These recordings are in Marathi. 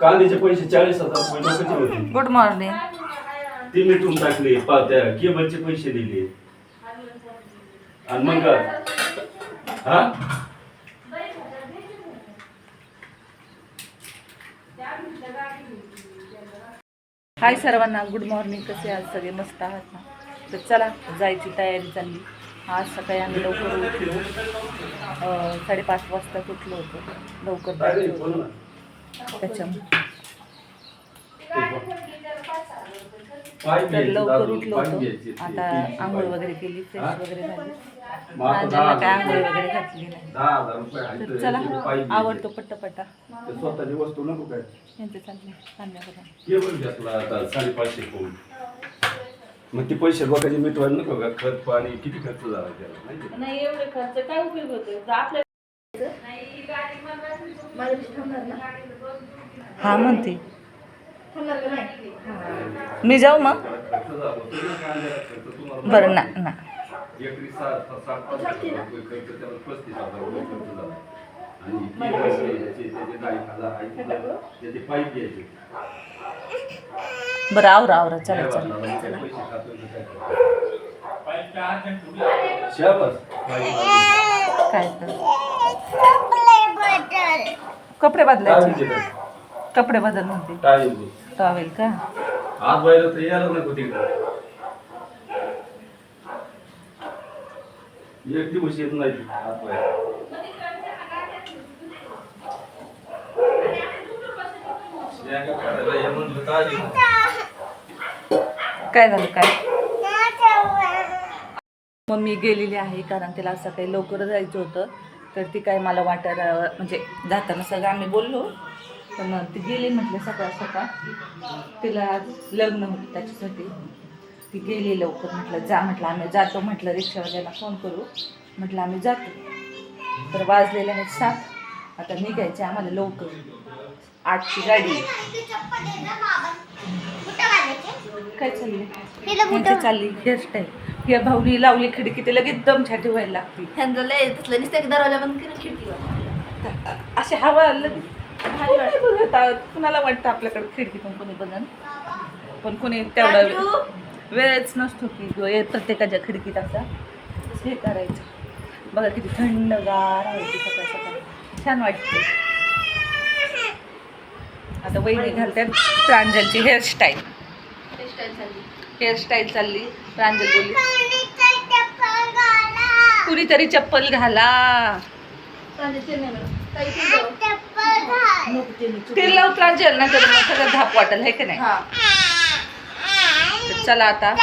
कांद्याचे पैसे चाळीस हजार रुपये लोकांचे होते गुड मॉर्निंग ते मिटून टाकले पा त्या केबलचे पैसे दिले आणि मग हा हाय सर्वांना गुड मॉर्निंग कसे आज सगळे मस्त आहात ना तर चला जायची तयारी चालली आज सकाळी आम्ही लवकर उठलो. साडेपाच वाजता उठलो होतो. लवकर जायचं होतं. त्याच्यामुळे. तर लवकर उठलो होतो. आता आंघोळ वगैरे केली फ्रेश वगैरे झाली. राजाला काय आंघोळ वगैरे घातली नाही. तर चला आवडतो पट्टपट्टा. स्वतःची वस्तू नको काय. यांचं साडेपाचशे कोण मग ते पैसे लोकांचे मिटवायला नको का? खत पाणी किती खर्च झाला त्याला माहिती आहे? नाही एवढे खर्च काय उपयोग होतो? आपल्या हा म्हणते. मी जाऊ मग? खर्च झाला होता ना कांद्याला खर्च तुम्हाला बरं ना ना. एकरी सात सात पाच हजार रुपये खर्च त्याला पस्तीस हजार रुपये खर्च झाला. आणि केबल घ्यायचे, त्याचे दहा एक हजार आहेत. त्याचे पाईप घ्यायचे. बरं आवरा आवरा चला काय चला. काय तर? कपडे बदलायचे. कपडे बदल म्हणते. टॉवेल का? आज बाहेर तर यायला नको तिकडे एक दिवस येत नाही. आज हात Yeah, शेंगा काढायला ये म्हणलं काय काय झालं काय? मम्मी गेलेली आहे कारण तिला असं काही लवकर जायचं होतं. तर ती काय मला वाटत म्हणजे जाताना सगळं आम्ही बोललो. पण ती गेली म्हटलं सकाळ सकाळ. तिला लग्न होतं त्याच्यासाठी. ती गेली लवकर म्हटलं जा म्हटलं आम्ही जातो म्हटलं रिक्षावाल्याला फोन करू. म्हटलं आम्ही जातो. तर वाजलेले आहेत सात. आता निघायचे आम्हाला लवकर. आठची गाडी. काय चाललंय? चालली हेअरस्टाईल या भाऊनी लावली खिडकी ते लगेच दम छाटी व्हायला लागते. ह्यांचं लय तसलं नुसतं दरवाजा बंद करून खिडकीवर अशी हवा लगेच कुणाला वाटतं आपल्याकडे खिडकीतून कोणी बघन पण कोणी तेवढा! वेळच नसतो की जो प्रत्येकाच्या खिडकीत असा. हे करायचं. बघा किती थंडगार आहे सकाळ सकाळ. छान वाटते आता वहिनी घालतात प्रांजलची हेअरस्टाईल हेअरस्टाईल चालली. प्रांजल बोलली कुणीतरी चप्पल घाला. तू ते. ते लाव प्रांजल ना तर सगळं धाप वाटेल हे की नाही? हा. चला आता.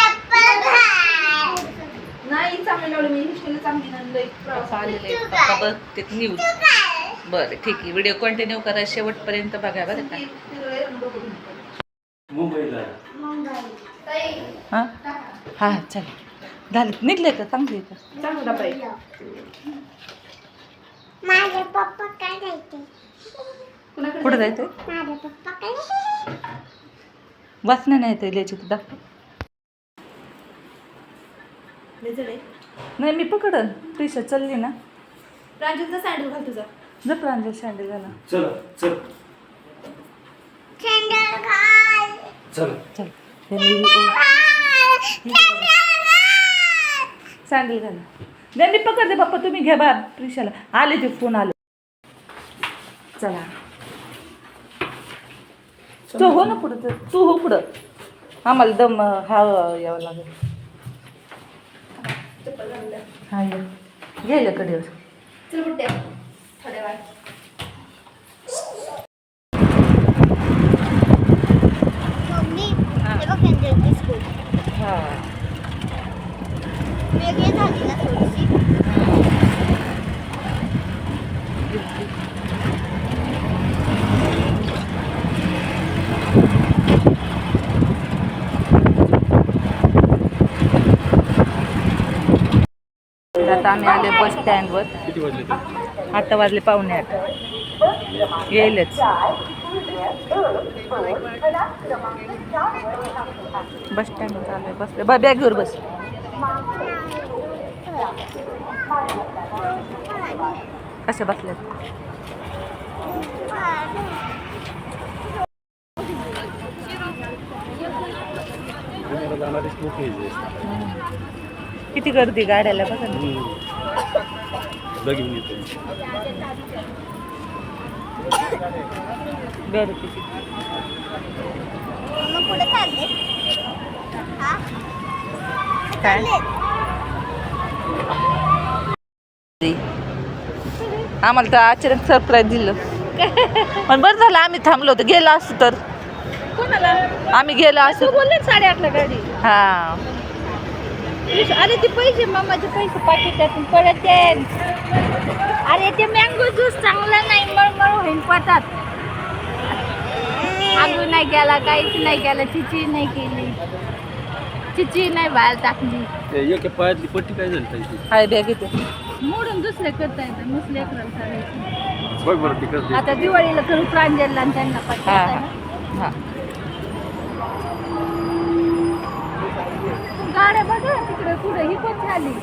नाही चांगलं मी. चांगली आलेलं आहे. पप्पा बघते न्यूज बरं ठीक आहे. व्हिडिओ कंटिन्यू करा. शेवटपर्यंत बघा बरं का. हां? हां चल. झाले. निघले का? चांगले का? चांगला. माझे पप्पा काय जायचे कुणाकडे कुठं जायचं? माझे पप्पा काय वाचना नाही येते लिहायची तर दाखव. नाही मी पकडन. टीशा चालली ना. प्रांजलचा सँडल घाल तुझा. जर प्रांजल सँडल झाला. चला चल. सँडल घाल चला. चल. सँडल घाला मी पकडते बाप्पा तुम्ही घ्या बा प्रिशाला. आले ते फोन आले. चला. तू हो ना पुढं तर तू हो पुढं. आम्हाला दम हा यावं लागेल. हा ये. घ्यायला कडेवर चल बुट्ट्या थोड्या वेळ मम्मी हे बघ सँडलची स्कूल हां वेगळी झाली ना थोडीशी आता आम्ही आले बस स्टँडवर. आता वाजले पावणे आठ. येईलच. बस स्टँड चालू आहे बसले बा बॅगवर बस. कशा बसल्यात? किती गर्दी गाड्याला बघा ना. गर्दी. किती. मग पुढे चालले हा. काय? आम्हाला तर अचानक सरप्राईज दिलं. पण बरं झालं आम्ही थांबलो होतो. गेलो असतो तर. कोणाला? आम्ही गेलो असतो. बोलले साडेआठला गाडी. हा. अरे ते पैसे मामाचे पैसे पाकिटातून परत अरे ते मँगो ज्यूस चांगला नाही मळमळ होईल पतात आगू नाही केला काहीच नाही केलं चिची नाही केली. चिची नाही बाहेर टाकली. एका पायातली पट्टी काय झाली त्याची हाय बॅग इथे. मोडून दुसरे करता येतं मुसले बघ बरं आता दिवाळीला करू प्रांजलला आणि त्यांना हा. गाड्या बघा तिकडे पुढे ही पण झाली